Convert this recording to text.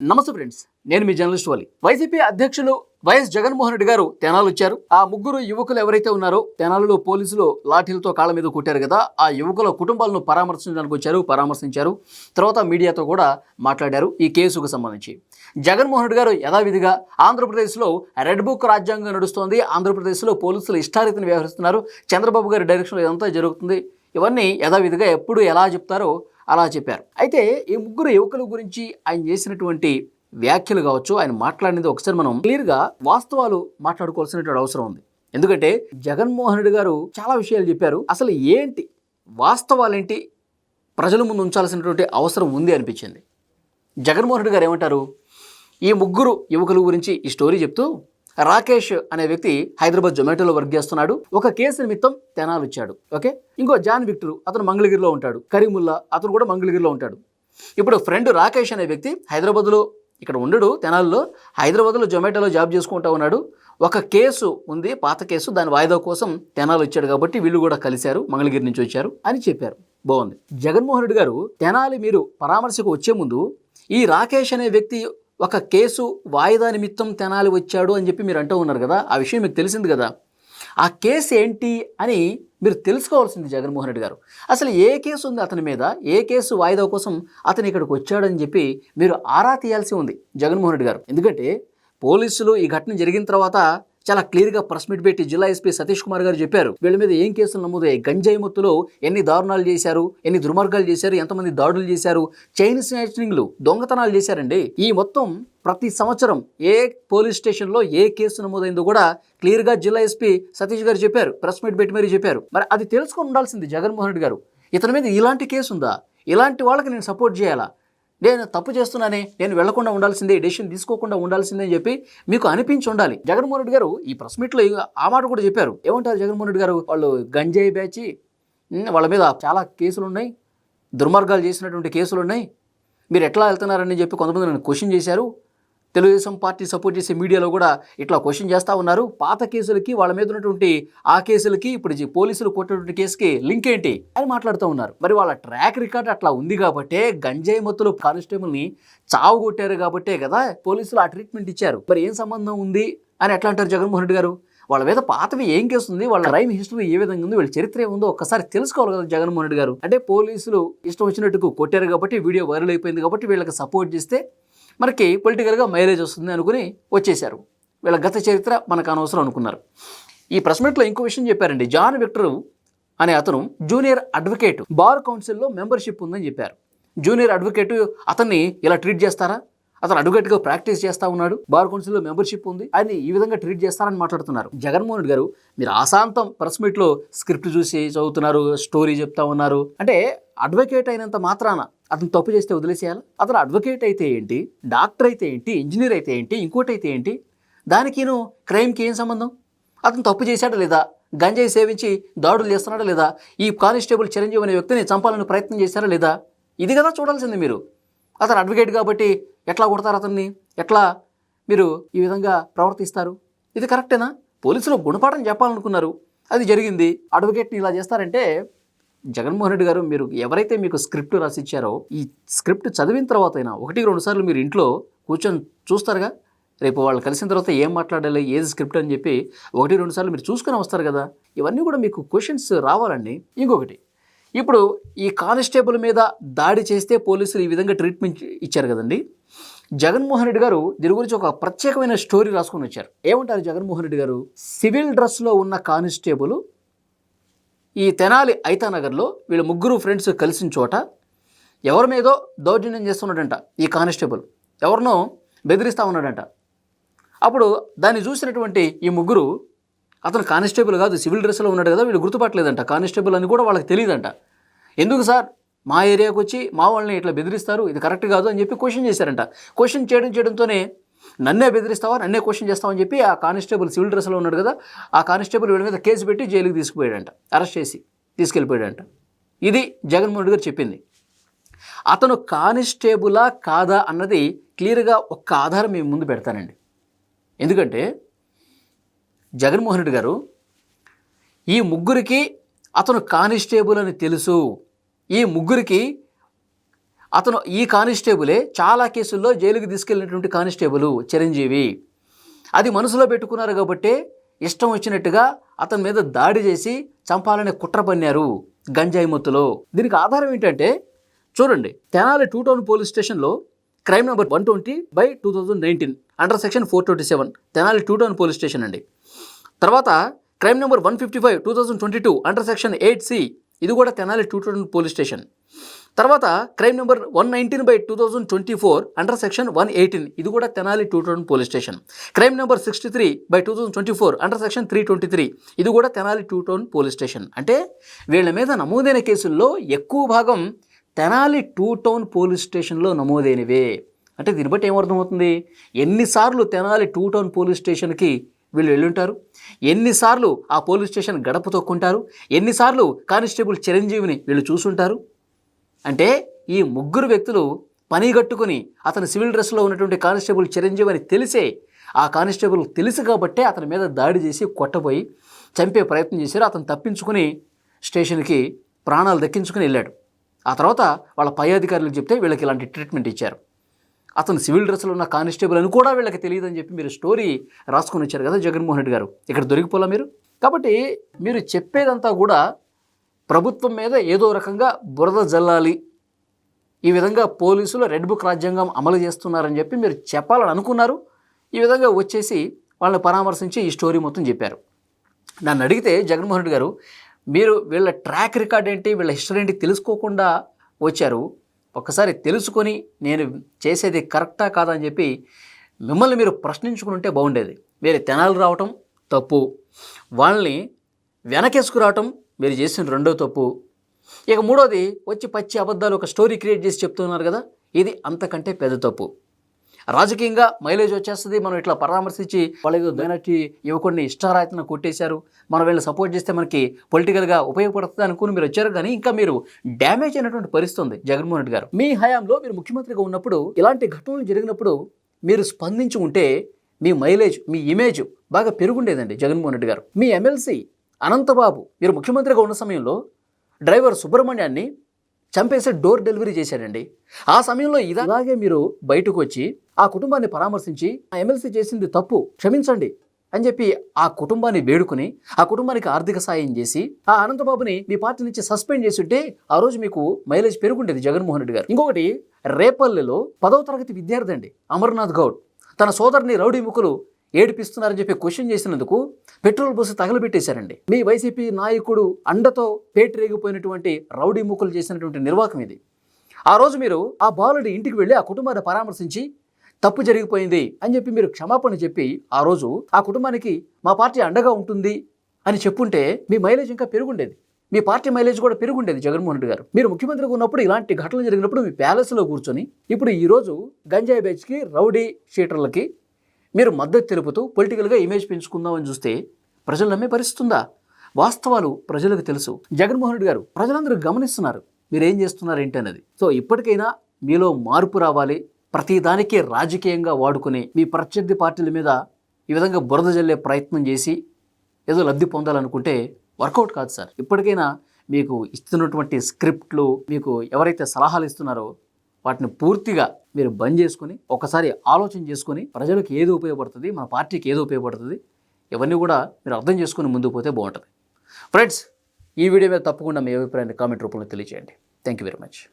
నమస్తే ఫ్రెండ్స్ నేను మీ జర్నలిస్ట్ వాలి. వైసీపీ అధ్యక్షులు వైఎస్ జగన్మోహన్ రెడ్డి గారు తెనాలు వచ్చారు. ఆ ముగ్గురు యువకులు ఎవరైతే ఉన్నారో తెనాలలో పోలీసులు లాఠీలతో కాళ్ళ మీద కొట్టారు కదా ఆ యువకుల కుటుంబాలను పరామర్శించడానికి వచ్చారు పరామర్శించారు. తర్వాత మీడియాతో కూడా మాట్లాడారు ఈ కేసుకు సంబంధించి. జగన్మోహన్ రెడ్డి గారు యథావిధిగా ఆంధ్రప్రదేశ్లో రెడ్ బుక్ రాజ్యాంగం నడుస్తోంది ఆంధ్రప్రదేశ్లో పోలీసులు ఇష్టారీతిని వ్యవహరిస్తున్నారు. చంద్రబాబు గారి డైరెక్షన్లో ఇదంతా జరుగుతుంది. ఇవన్నీ యథావిధిగా ఎప్పుడు ఎలా చెప్తారో అలా చెప్పారు. అయితే ఈ ముగ్గురు యువకుల గురించి ఆయన చేసినటువంటి వ్యాఖ్యలు కావచ్చు ఆయన మాట్లాడినది ఒకసారి మనం క్లియర్గా వాస్తవాలు మాట్లాడుకోవాల్సినటువంటి అవసరం ఉంది. ఎందుకంటే జగన్మోహన్ రెడ్డి గారు చాలా విషయాలు చెప్పారు. అసలు ఏంటి? వాస్తవాలేంటి? ప్రజల ముందు ఉంచాల్సినటువంటి అవసరం ఉంది అనిపించింది. జగన్మోహన్ రెడ్డి గారు ఏమంటారు? ఈ ముగ్గురు యువకుల గురించి ఈ స్టోరీ చెప్తూ రాకేష్ అనే వ్యక్తి హైదరాబాద్ జొమాటోలో వర్క్ చేస్తున్నాడు. ఒక కేసు నిమిత్తం తెనాలు ఇచ్చాడు. ఓకే? ఇంకో జాన్ విక్టర్ అతను మంగళగిరిలో ఉంటాడు. కరీముల్లా అతను కూడా మంగళగిరిలో ఉంటాడు. ఇప్పుడు ఫ్రెండ్ రాకేష్ అనే వ్యక్తి హైదరాబాద్లో ఇక్కడ ఉండడు తెనాల్లో హైదరాబాద్లో జొమాటోలో జాబ్ చేసుకుంటా ఉన్నాడు. ఒక కేసు ఉంది పాత కేసు దాని వాయిదా కోసం తెనాలు ఇచ్చాడు కాబట్టి వీళ్ళు కూడా కలిశారు మంగళగిరి నుంచి వచ్చారు అని చెప్పారు. బాగుంది. జగన్మోహన్ రెడ్డి గారు తెనాలి మీరు పరామర్శకు వచ్చే ముందు ఈ రాకేష్ అనే వ్యక్తి ఒక కేసు వాయిదా నిమిత్తం తెనాలి వచ్చాడు అని చెప్పి మీరు అంటూ ఉన్నారు కదా ఆ విషయం మీకు తెలిసింది కదా. ఆ కేసు ఏంటి అని మీరు తెలుసుకోవాల్సింది జగన్మోహన్ రెడ్డి గారు. అసలు ఏ కేసు ఉంది అతని మీద? ఏ కేసు వాయిదా కోసం అతను ఇక్కడికి వచ్చాడని చెప్పి మీరు ఆరా తీయాల్సి ఉంది జగన్మోహన్ రెడ్డి గారు. ఎందుకంటే పోలీసులు ఈ ఘటన జరిగిన తర్వాత చాలా క్లియర్గా ప్రెస్ మీట్ పెట్టి జిల్లా ఎస్పీ సతీష్ కుమార్ గారు చెప్పారు. వీళ్ళ మీద ఏం కేసులు నమోదయ్యాయి? గంజాయి మొత్తులో ఎన్ని దారుణాలు చేశారు? ఎన్ని దుర్మార్గాలు చేశారు? ఎంతమంది దాడులు చేశారు? చైన్ స్నాచింగ్లు దొంగతనాలు చేశారండి. ఈ మొత్తం ప్రతి సంవత్సరం ఏ పోలీస్ స్టేషన్లో ఏ కేసు నమోదైందో కూడా క్లియర్గా జిల్లా ఎస్పీ సతీష్ గారు చెప్పారు. ప్రెస్ మీట్ పెట్టి మరీ చెప్పారు. మరి అది తెలుసుకొని ఉండాల్సింది జగన్మోహన్ రెడ్డి గారు. ఇతని మీద ఇలాంటి కేసు ఉందా ఇలాంటి వాళ్ళకి నేను సపోర్ట్ చేయాలా? నేను తప్పు చేస్తున్నానే నేను వెళ్ళకుండా ఉండాల్సిందే డెసిషన్ తీసుకోకుండా ఉండాల్సిందే అని చెప్పి మీకు అనిపించి ఉండాలి. జగన్మోహన్ రెడ్డి గారు ఈ ప్రెస్ మీట్లో ఆ మాట కూడా చెప్పారు. ఏమంటారు జగన్మోహన్ రెడ్డి గారు? వాళ్ళు గంజాయి బ్యాచి వాళ్ళ మీద చాలా కేసులు ఉన్నాయి. దుర్మార్గాలు చేసినటువంటి కేసులు ఉన్నాయి. మీరు ఎట్లా వెళ్తున్నారని చెప్పి కొంతమంది నన్ను క్వశ్చన్ చేశారు. తెలుగుదేశం పార్టీ సపోర్ట్ చేసే మీడియాలో కూడా ఇట్లా క్వశ్చన్ చేస్తూ ఉన్నారు. పాత కేసులకి వాళ్ళ మీద ఉన్నటువంటి ఆ కేసులకి ఇప్పుడు పోలీసులు కొట్టినటువంటి కేసుకి లింక్ ఏంటి అని మాట్లాడుతూ ఉన్నారు. మరి వాళ్ళ ట్రాక్ రికార్డ్ అట్లా ఉంది కాబట్టే గంజాయి మత్తులు కానిస్టేబుల్ని చావు కొట్టారు కాబట్టే కదా పోలీసులు ఆ ట్రీట్మెంట్ ఇచ్చారు. మరి ఏం సంబంధం ఉంది అని ఎట్లా అంటారు జగన్మోహన్ రెడ్డి గారు? వాళ్ళ మీద పాతవి ఏం కేసుంది వాళ్ళ క్రైమ్ హిస్టరీ ఏ విధంగా ఉంది? వీళ్ళ చరిత్ర ఏముందో ఒక్కసారి తెలుసుకోవాలి కదా జగన్మోహన్ రెడ్డి గారు. అంటే పోలీసులు ఇష్టం వచ్చినట్టుకు కొట్టారు కాబట్టి వీడియో వైరల్ అయిపోయింది కాబట్టి వీళ్ళకి సపోర్ట్ చేస్తే మనకి పొలిటికల్గా మైలేజ్ వస్తుంది అనుకుని వచ్చేశారు. వీళ్ళ గత చరిత్ర మనకు అనవసరం అనుకున్నారు. ఈ ప్రెస్ మీట్లో ఇంకో విషయం చెప్పారండి. జాన్ విక్టర్ అనే అతను జూనియర్ అడ్వకేట్ బార్ కౌన్సిల్లో మెంబర్షిప్ ఉందని చెప్పారు. జూనియర్ అడ్వకేట్ అతన్ని ఇలా ట్రీట్ చేస్తారా? అతను అడ్వకేట్గా ప్రాక్టీస్ చేస్తా ఉన్నాడు. బార్ కౌన్సిల్లో మెంబర్షిప్ ఉంది. ఆయన ఈ విధంగా ట్రీట్ చేస్తారని మాట్లాడుతున్నారు. జగన్మోహన్ రెడ్డి గారు మీరు ఆశాంతం ప్రెస్ మీట్లో స్క్రిప్ట్ చూసి చదువుతున్నారు స్టోరీ చెప్తా ఉన్నారు. అంటే అడ్వకేట్ అయినంత మాత్రాన అతను తప్పు చేస్తే వదిలేసేయాలి? అతను అడ్వకేట్ అయితే ఏంటి? డాక్టర్ అయితే ఏంటి? ఇంజనీర్ అయితే ఏంటి? ఇంకోటి అయితే ఏంటి? దానికిను క్రైమ్కి ఏం సంబంధం? అతను తప్పు చేశాడా లేదా? గంజాయి సేవించి దాడులు చేస్తున్నాడా లేదా? ఈ కానిస్టేబుల్ చిరంజీవి అనే వ్యక్తిని చంపాలని ప్రయత్నం చేశారా లేదా? ఇది కదా చూడాల్సింది మీరు. అతను అడ్వకేట్ కాబట్టి ఎట్లా కొడతారు అతన్ని? ఎట్లా మీరు ఈ విధంగా ప్రవర్తిస్తారు? ఇది కరెక్టేనా పోలీసులు గుణపాఠం చెప్పాలనుకున్నారు. అది జరిగింది. అడ్వకేట్ని ఇలా చేస్తారంటే జగన్మోహన్ రెడ్డి గారు మీరు ఎవరైతే మీకు స్క్రిప్ట్ రాసిచ్చారో ఈ స్క్రిప్ట్ చదివిన తర్వాత అయినా ఒకటి రెండు సార్లు మీరు ఇంట్లో కూర్చొని చూస్తారుగా? రేపు వాళ్ళు కలిసిన తర్వాత ఏం మాట్లాడాలి ఏది స్క్రిప్ట్ అని చెప్పి ఒకటి రెండు సార్లు మీరు చూసుకొని వస్తారు కదా? ఇవన్నీ కూడా మీకు క్వశ్చన్స్ రావాలండి. ఇంకొకటి ఇప్పుడు ఈ కానిస్టేబుల్ మీద దాడి చేస్తే పోలీసులు ఈ విధంగా ట్రీట్మెంట్ ఇచ్చారు కదండి? జగన్మోహన్ రెడ్డి గారు దీని గురించి ఒక ప్రత్యేకమైన స్టోరీ రాసుకొని వచ్చారు. ఏమంటారు జగన్మోహన్ రెడ్డి గారు? సివిల్ డ్రెస్లో ఉన్న కానిస్టేబుల్ ఈ తెనాలి ఐతానగర్లో వీళ్ళ ముగ్గురు ఫ్రెండ్స్ కలిసిన చోట ఎవరి మీదో దౌర్జన్యం చేస్తున్నాడంట ఈ కానిస్టేబుల్. ఎవరినో బెదిరిస్తూ ఉన్నాడంట. అప్పుడు దాన్ని చూసినటువంటి ఈ ముగ్గురు అతను కానిస్టేబుల్ కాదు సివిల్ డ్రెస్లో ఉన్నాడు కదా వీళ్ళు గుర్తుపట్టలేదంట. కానిస్టేబుల్ అని కూడా వాళ్ళకి తెలియదంట ఎందుకు సార్? మా ఏరియాకి వచ్చి మా వాళ్ళని ఇట్లా బెదిరిస్తారు ఇది కరెక్ట్ కాదు అని చెప్పి క్వశ్చన్ చేశారంట. క్వశ్చన్ చేయడం చేయడంతోనే నన్నే బెదిరిస్తావా నన్నే క్వశ్చన్ చేస్తావని చెప్పి ఆ కానిస్టేబుల్ సివిల్ డ్రెస్లో ఉన్నాడు కదా ఆ కానిస్టేబుల్ వీడి మీద కేసు పెట్టి జైలుకి తీసుకుపోయాడంట అరెస్ట్ చేసి తీసుకెళ్ళిపోయాడంట. ఇది జగన్మోహన్ రెడ్డి గారు చెప్పింది. అతను కానిస్టేబులా కాదా అన్నది క్లియర్గా ఒక్క ఆధారం మేము ముందు పెడతానండి. ఎందుకంటే జగన్మోహన్ రెడ్డి గారు ఈ ముగ్గురికి అతను కానిస్టేబుల్ అని తెలుసు ఈ ముగ్గురికి అతను ఈ కానిస్టేబులే చాలా కేసుల్లో జైలుకి తీసుకెళ్ళినటువంటి కానిస్టేబుల్ చిరంజీవి. అది మనసులో పెట్టుకున్నారు కాబట్టి ఇష్టం వచ్చినట్టుగా అతని మీద దాడి చేసి చంపాలనే కుట్ర పన్నారు గంజాయి మొత్తులో. దీనికి ఆధారం ఏంటంటే చూడండి తెనాలి టూ టౌన్ పోలీస్ స్టేషన్లో crime number one twenty by two thousand nineteen under section four twenty seven Tenali two town police station అండి. తర్వాత crime number one fifty five two thousand twenty two under section eight C ఇది కూడా Tenali two town police station. తర్వాత crime number one nineteen by two thousand twenty four under section one eighteen. ఇది కూడా Tenali two town police station. Crime number sixty three by two thousand twenty four under section three twenty three. ఇది కూడా Tenali two town police station. అంటే వీళ్ళ మీద నమోదైన కేసుల్లో ఎక్కువ భాగం తెనాలి టూ టౌన్ పోలీస్ స్టేషన్లో నమోదైనవే. అంటే దీన్ని బట్టి ఏమర్థమవుతుంది? ఎన్నిసార్లు తెనాలి టూ టౌన్ పోలీస్ స్టేషన్కి వీళ్ళు వెళ్ళుంటారు? ఎన్నిసార్లు ఆ పోలీస్ స్టేషన్ గడప తొక్కుంటారు? ఎన్నిసార్లు కానిస్టేబుల్ చిరంజీవిని వీళ్ళు చూసుంటారు? అంటే ఈ ముగ్గురు వ్యక్తులు పనిగట్టుకుని అతను సివిల్ డ్రెస్లో ఉన్నటువంటి కానిస్టేబుల్ చిరంజీవి అని తెలిసే ఆ కానిస్టేబుల్ తెలుసు కాబట్టే అతని మీద దాడి చేసి కొట్టబోయి చంపే ప్రయత్నం చేశారు. అతను తప్పించుకుని స్టేషన్కి ప్రాణాలు దక్కించుకుని వెళ్ళాడు. ఆ తర్వాత వాళ్ళ పై అధికారులకు చెప్తే వీళ్ళకి ఇలాంటి ట్రీట్మెంట్ ఇచ్చారు. అతను సివిల్ డ్రెస్లో ఉన్న కానిస్టేబుల్ అని కూడా వీళ్ళకి తెలియదని చెప్పి మీరు స్టోరీ రాసుకొని వచ్చారు కదా జగన్మోహన్ రెడ్డి గారు. ఇక్కడ దొరికిపోలా మీరు? కాబట్టి మీరు చెప్పేదంతా కూడా ప్రభుత్వం మీద ఏదో రకంగా బురద జల్లాలి. ఈ విధంగా పోలీసులు రెడ్ బుక్ రాజ్యాంగం అమలు చేస్తున్నారని చెప్పి మీరు చెప్పాలని అనుకున్నారు. ఈ విధంగా వచ్చేసి వాళ్ళని పరామర్శించి ఈ స్టోరీ మొత్తం చెప్పారు. నన్ను అడిగితే జగన్మోహన్ రెడ్డి గారు మీరు వీళ్ళ ట్రాక్ రికార్డ్ ఏంటి వీళ్ళ హిస్టరీ ఏంటి తెలుసుకోకుండా వచ్చారు. ఒకసారి తెలుసుకొని నేను చేసేది కరెక్టా కాదని చెప్పి మిమ్మల్ని మీరు ప్రశ్నించుకుని ఉంటే బాగుండేది. వేరే తెనాలు రావటం తప్పు. వాళ్ళని వెనకేసుకురావటం మీరు చేసిన రెండో తప్పు. ఇక మూడోది వచ్చి పచ్చి అబద్ధాలు ఒక స్టోరీ క్రియేట్ చేసి చెప్తున్నారు కదా ఇది అంతకంటే పెద్ద తప్పు. రాజకీయంగా మైలేజ్ వచ్చేస్తుంది మనం ఇట్లా పరామర్శించి వాళ్ళ ఏదో యువకుడిని ఇష్టారాయతన కొట్టేశారు మనం వీళ్ళని సపోర్ట్ చేస్తే మనకి పొలిటికల్గా ఉపయోగపడుతుంది అనుకుని మీరు వచ్చారు కానీ ఇంకా మీరు డ్యామేజ్ అయినటువంటి పరిస్థితి ఉంది జగన్మోహన్ రెడ్డి గారు. మీ హయాంలో మీరు ముఖ్యమంత్రిగా ఉన్నప్పుడు ఇలాంటి ఘటనలు జరిగినప్పుడు మీరు స్పందించి ఉంటే మీ మైలేజ్ మీ ఇమేజ్ బాగా పెరుగుండేదండి జగన్మోహన్ రెడ్డి గారు. మీ ఎమ్మెల్సీ అనంతబాబు మీరు ముఖ్యమంత్రిగా ఉన్న సమయంలో డ్రైవర్ సుబ్రహ్మణ్యాన్ని చంపేసి డోర్ డెలివరీ చేశాడండి. ఆ సమయంలో ఇలాగే మీరు బయటకు వచ్చి ఆ కుటుంబాన్ని పరామర్శించి ఆ ఎమ్మెల్సీ చేసింది తప్పు క్షమించండి అని చెప్పి ఆ కుటుంబాన్ని వేడుకుని ఆ కుటుంబానికి ఆర్థిక సాయం చేసి ఆ అనంతబాబుని మీ పార్టీ నుంచి సస్పెండ్ చేసి ఆ రోజు మీకు మైలేజ్ పెరుగుండేది జగన్మోహన్ రెడ్డి గారు. ఇంకొకటి రేపల్లెలో పదవ తరగతి విద్యార్థి అండి అమర్నాథ్ గౌడ్. తన సోదరుని రౌడీ ముక్కులు ఏడిపిస్తున్నారని చెప్పి క్వశ్చన్ చేసినందుకు పెట్రోల్ బస్సు తగలబెట్టేశారండి. మీ వైసీపీ నాయకుడు అండతో పేటరేగిపోయినటువంటి రౌడీ ముక్కులు చేసినటువంటి నిర్వాహకం ఇది. ఆ రోజు మీరు ఆ బాలుడి ఇంటికి వెళ్ళి ఆ కుటుంబాన్ని పరామర్శించి తప్పు జరిగిపోయింది అని చెప్పి మీరు క్షమాపణ చెప్పి ఆ రోజు ఆ కుటుంబానికి మా పార్టీ అండగా ఉంటుంది అని చెప్పుంటే మీ మైలేజ్ ఇంకా పెరుగుండేది. మీ పార్టీ మైలేజ్ కూడా పెరుగుండేది జగన్మోహన్ రెడ్డి గారు. మీరు ముఖ్యమంత్రిగా ఉన్నప్పుడు ఇలాంటి ఘటనలు జరిగినప్పుడు మీ ప్యాలెస్లో కూర్చొని ఇప్పుడు ఈరోజు గంజాయి బ్యాచ్కి రౌడీ షీటర్లకి మీరు మద్దతు తెలుపుతూ పొలిటికల్గా ఇమేజ్ పెంచుకుందామని చూస్తే ప్రజలు నమ్మే పరిస్థితుందా? వాస్తవాలు ప్రజలకు తెలుసు. జగన్మోహన్ రెడ్డి గారు ప్రజలందరూ గమనిస్తున్నారు. మీరు ఏం చేస్తున్నారు ఏంటి అనేది సో ఇప్పటికైనా మీలో మార్పు రావాలి. ప్రతిదానికి రాజకీయంగా వాడుకుని మీ ప్రత్యర్థి పార్టీల మీద ఈ విధంగా బురద జల్లే ప్రయత్నం చేసి ఏదో లబ్ధి పొందాలనుకుంటే వర్కౌట్ కాదు సార్. ఇప్పటికైనా మీకు ఇస్తున్నటువంటి స్క్రిప్ట్లు మీకు ఎవరైతే సలహాలు ఇస్తున్నారో వాటిని పూర్తిగా మీరు బంద్ చేసుకుని ఒకసారి ఆలోచన చేసుకుని ప్రజలకు ఏది ఉపయోగపడుతుంది మన పార్టీకి ఏది ఉపయోగపడుతుంది ఇవన్నీ కూడా మీరు అర్థం చేసుకుని ముందుకు పోతే బాగుంటుంది. ఫ్రెండ్స్ ఈ వీడియో మీద తప్పకుండా మీ అభిప్రాయాన్ని కామెంట్ రూపంలో తెలియజేయండి థ్యాంక్ యూ వెరీ మచ్